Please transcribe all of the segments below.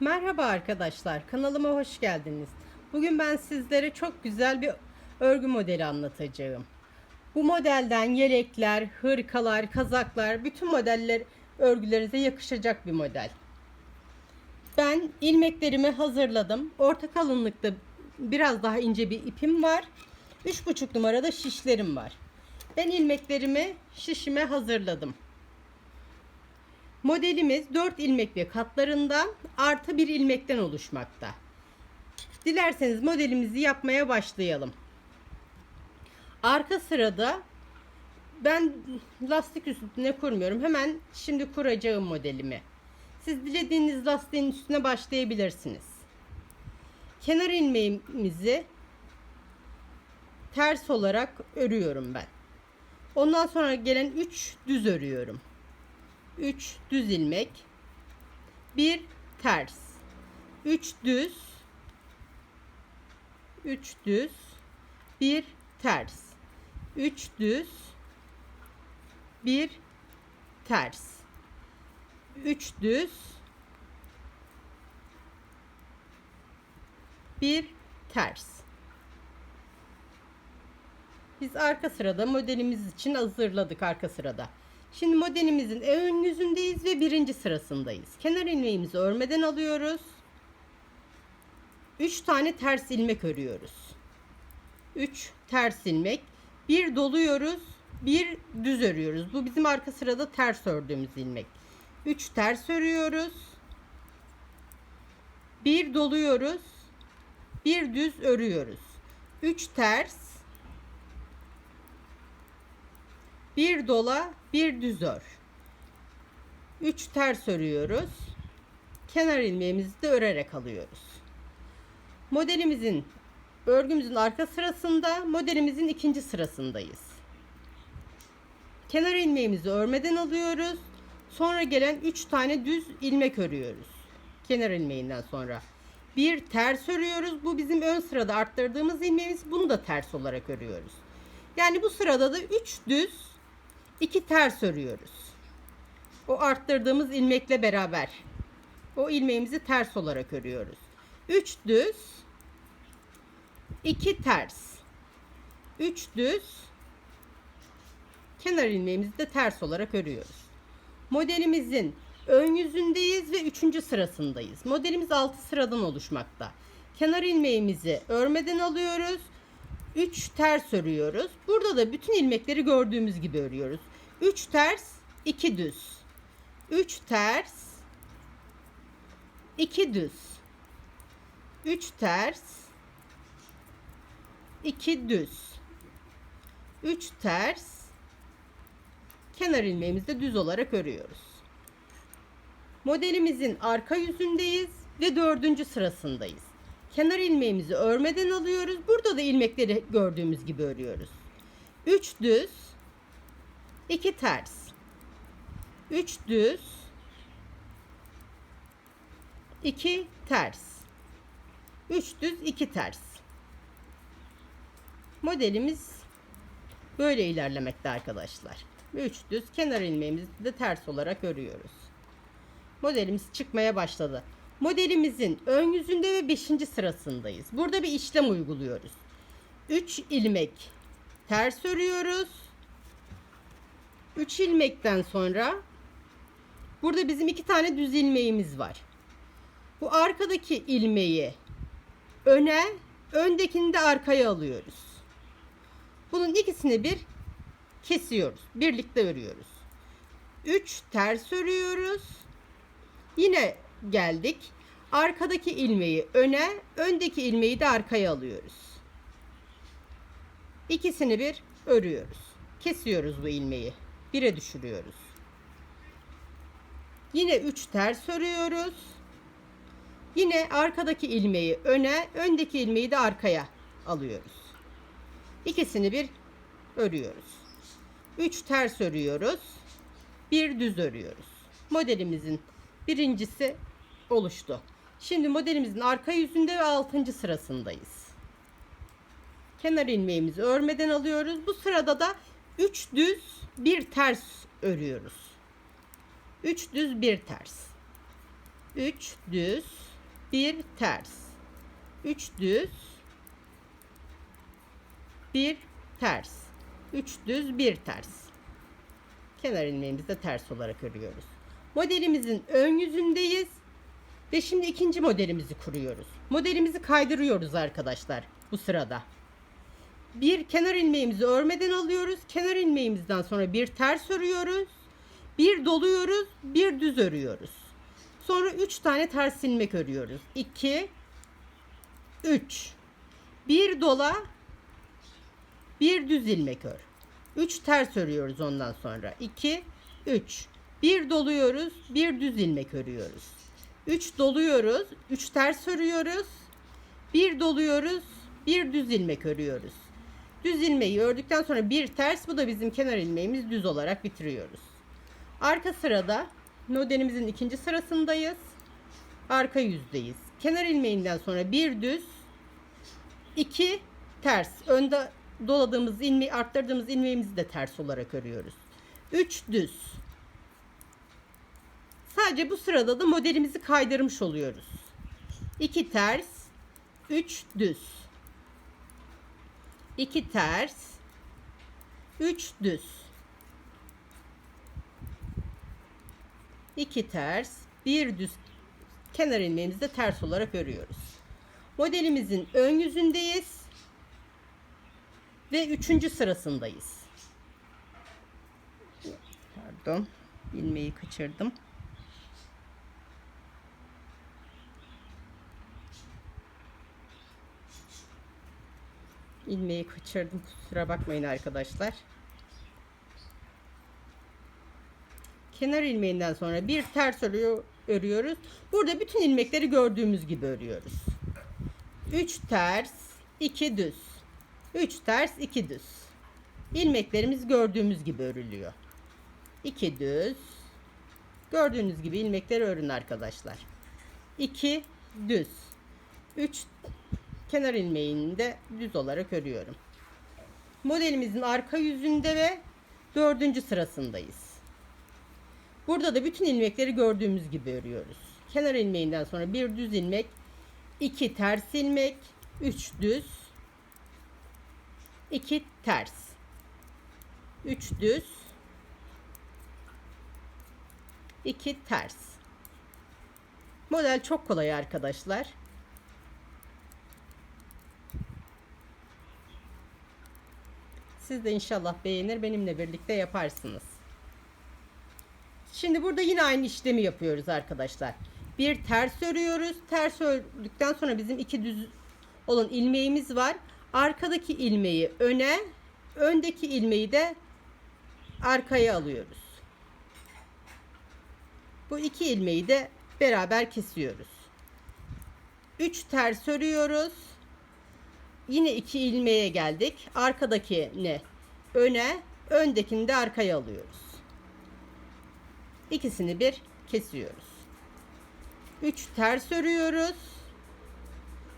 Merhaba arkadaşlar, kanalıma hoş geldiniz. Bugün ben sizlere çok güzel bir örgü modeli anlatacağım. Bu modelden yelekler, hırkalar, kazaklar, bütün modeller örgülerinize yakışacak bir model. Ben ilmeklerimi hazırladım. Orta kalınlıkta biraz daha ince bir ipim var. 3,5 numarada şişlerim var. Ben ilmeklerimi şişime hazırladım. Modelimiz 4 ilmek ve katlarından artı bir ilmekten oluşmakta. Dilerseniz modelimizi yapmaya başlayalım. Arka sırada ben lastik üstüne kurmuyorum. Hemen şimdi kuracağım modelimi. Siz dilediğiniz lastiğin üstüne başlayabilirsiniz. Kenar ilmeğimizi ters olarak örüyorum ben. Ondan sonra gelen 3 düz örüyorum. 3 düz ilmek. 1 ters. 3 düz. 3 düz. 1 ters. 3 düz. 1 ters. 3 düz. 1 ters. Biz arka sırada modelimiz için hazırladık arka sırada. Şimdi modelimizin ön yüzündeyiz ve birinci sırasındayız. Kenar ilmeğimizi örmeden alıyoruz. 3 tane ters ilmek örüyoruz. 3 ters ilmek. Bir doluyoruz. Bir düz örüyoruz. Bu bizim arka sırada ters ördüğümüz ilmek. 3 ters örüyoruz. Bir doluyoruz. Bir düz örüyoruz. 3 ters. Bir dola, bir düz ör. 3 ters örüyoruz. Kenar ilmeğimizi de örerek alıyoruz. Modelimizin örgümüzün arka sırasında, modelimizin ikinci sırasındayız. Kenar ilmeğimizi örmeden alıyoruz. Sonra gelen 3 tane düz ilmek örüyoruz. Kenar ilmeğinden sonra. Bir ters örüyoruz. Bu bizim ön sırada arttırdığımız ilmeğimiz. Bunu da ters olarak örüyoruz. Yani bu sırada da 3 düz, 2 ters örüyoruz. O arttırdığımız ilmekle beraber. O ilmeğimizi ters olarak örüyoruz. 3 düz, 2 ters. 3 düz, kenar ilmeğimizi de ters olarak örüyoruz. Modelimizin ön yüzündeyiz ve 3. sırasındayız. Modelimiz 6 sıradan oluşmakta. Kenar ilmeğimizi örmeden alıyoruz. 3 ters örüyoruz. Burada da bütün ilmekleri gördüğümüz gibi örüyoruz. 3 ters, 2 düz. 3 ters, 2 düz. 3 ters, 2 düz. 3 ters, kenar ilmeğimizi de düz olarak örüyoruz. Modelimizin arka yüzündeyiz ve dördüncü sırasındayız. Kenar ilmeğimizi örmeden alıyoruz. Burada da ilmekleri gördüğümüz gibi örüyoruz. 3 düz, 2 ters. 3 düz, 2 ters. 3 düz, 2 ters. Modelimiz böyle ilerlemekte arkadaşlar. 3 düz kenar ilmeğimizi de ters olarak örüyoruz. Modelimiz çıkmaya başladı. Modelimizin ön yüzünde ve 5. sırasındayız. Burada bir işlem uyguluyoruz. 3 ilmek ters örüyoruz. 3 ilmekten sonra burada bizim iki tane düz ilmeğimiz var. Bu arkadaki ilmeği öne, öndekini de arkaya alıyoruz. Bunun ikisini bir kesiyoruz. Birlikte örüyoruz. 3 ters örüyoruz. Yine geldik. Arkadaki ilmeği öne, öndeki ilmeği de arkaya alıyoruz. İkisini bir örüyoruz. Kesiyoruz bu ilmeği. Bire düşürüyoruz. Yine 3 ters örüyoruz. Yine arkadaki ilmeği öne, öndeki ilmeği de arkaya alıyoruz. İkisini bir örüyoruz. 3 ters örüyoruz. Bir düz örüyoruz. Modelimizin birincisi oluştu. Şimdi modelimizin arka yüzünde ve 6. sırasındayız. Kenar ilmeğimizi örmeden alıyoruz. Bu sırada da 3 düz, bir ters örüyoruz. 3 düz, bir ters. 3 düz, bir ters. 3 düz. Bir ters. 3 düz, bir ters. Kenar ilmeğimizi de ters olarak örüyoruz. Modelimizin ön yüzündeyiz. Ve şimdi ikinci modelimizi kuruyoruz. Modelimizi kaydırıyoruz arkadaşlar bu sırada. Bir kenar ilmeğimizi örmeden alıyoruz. Kenar ilmeğimizden sonra bir ters örüyoruz. Bir doluyoruz, bir düz örüyoruz. Sonra 3 tane ters ilmek örüyoruz. 2 3 Bir dola, bir düz ilmek ör. 3 ters örüyoruz ondan sonra. 2 3 Bir doluyoruz, bir düz ilmek örüyoruz. 3 doluyoruz, 3 ters örüyoruz. Bir doluyoruz, bir düz ilmek örüyoruz. Düz ilmeği ördükten sonra bir ters, bu da bizim kenar ilmeğimiz düz olarak bitiriyoruz. Arka sırada modelimizin ikinci sırasındayız. Arka yüzdeyiz. Kenar ilmeğinden sonra bir düz, iki ters. Önde doladığımız ilmeği, arttırdığımız ilmeğimizi de ters olarak örüyoruz. Üç düz. Sadece bu sırada da modelimizi kaydırmış oluyoruz. 2 ters, 3 düz. 2 ters, 3 düz. 2 ters, 1 düz. Kenar ilmeğimizi de ters olarak örüyoruz. Modelimizin ön yüzündeyiz ve üçüncü sırasındayız. Pardon, ilmeği kaçırdım. İlmeği kaçırdım. Kusura bakmayın arkadaşlar. Kenar ilmeğinden sonra bir ters örüyor, örüyoruz. Burada bütün ilmekleri gördüğümüz gibi örüyoruz. 3 ters, 2 düz. 3 ters, 2 düz. İlmeklerimiz gördüğümüz gibi örülüyor. 2 düz. Gördüğünüz gibi ilmekleri örün arkadaşlar. 2 düz. 3 kenar ilmeğini de düz olarak örüyorum. Modelimizin arka yüzünde ve dördüncü sırasındayız. Burada da bütün ilmekleri gördüğümüz gibi örüyoruz. Kenar ilmeğinden sonra bir düz ilmek, iki ters ilmek, üç düz, iki ters, üç düz, iki ters. Model çok kolay arkadaşlar. Siz de inşallah beğenir benimle birlikte yaparsınız. Şimdi burada yine aynı işlemi yapıyoruz arkadaşlar. Bir ters örüyoruz. Ters ördükten sonra bizim iki düz olan ilmeğimiz var. Arkadaki ilmeği öne, öndeki ilmeği de arkaya alıyoruz. Bu iki ilmeği de beraber kesiyoruz. 3 ters örüyoruz. Yine iki ilmeğe geldik. Arkadakini öne, öndekini de arkaya alıyoruz. İkisini bir kesiyoruz. 3 ters örüyoruz.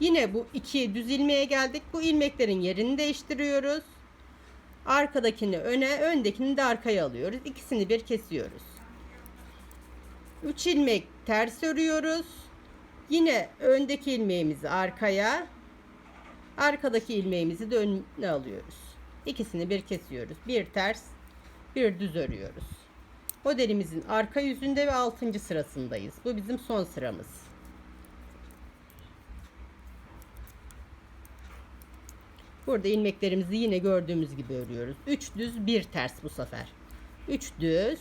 Yine bu iki düz ilmeğe geldik. Bu ilmeklerin yerini değiştiriyoruz. Arkadakini öne, öndekini de arkaya alıyoruz. İkisini bir kesiyoruz. 3 ilmek ters örüyoruz. Yine öndeki ilmeğimizi arkaya, Arkadaki ilmeğimizi de önüne alıyoruz. İkisini bir kesiyoruz. Bir ters, bir düz örüyoruz. Modelimizin arka yüzünde ve 6. sırasındayız. Bu bizim son sıramız. Burada ilmeklerimizi yine gördüğümüz gibi örüyoruz. 3 düz, 1 ters bu sefer. 3 düz,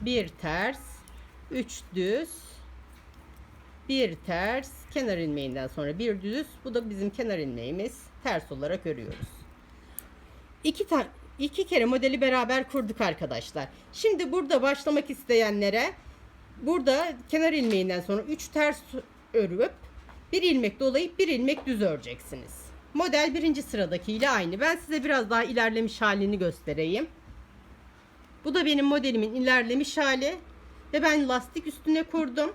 1 ters, 3 düz, bir ters kenar ilmeğinden sonra bir düz. Bu da bizim kenar ilmeğimiz. Ters olarak örüyoruz. İki iki kere modeli beraber kurduk arkadaşlar. Şimdi burada başlamak isteyenlere burada kenar ilmeğinden sonra 3 ters örüp bir ilmek dolayıp bir ilmek düz öreceksiniz. Model birinci sıradaki ile aynı. Ben size biraz daha ilerlemiş halini göstereyim. Bu da benim modelimin ilerlemiş hali ve ben lastik üstüne kurdum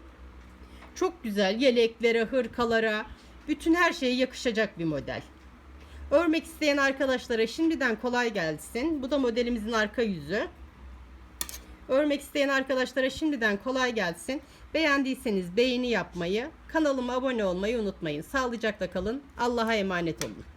çok güzel yeleklere, hırkalara, bütün her şeye yakışacak bir model. Örmek isteyen arkadaşlara şimdiden kolay gelsin. Bu da modelimizin arka yüzü. Örmek isteyen arkadaşlara şimdiden kolay gelsin. Beğendiyseniz beğeni yapmayı, kanalıma abone olmayı unutmayın. Sağlıcakla kalın. Allah'a emanet olun.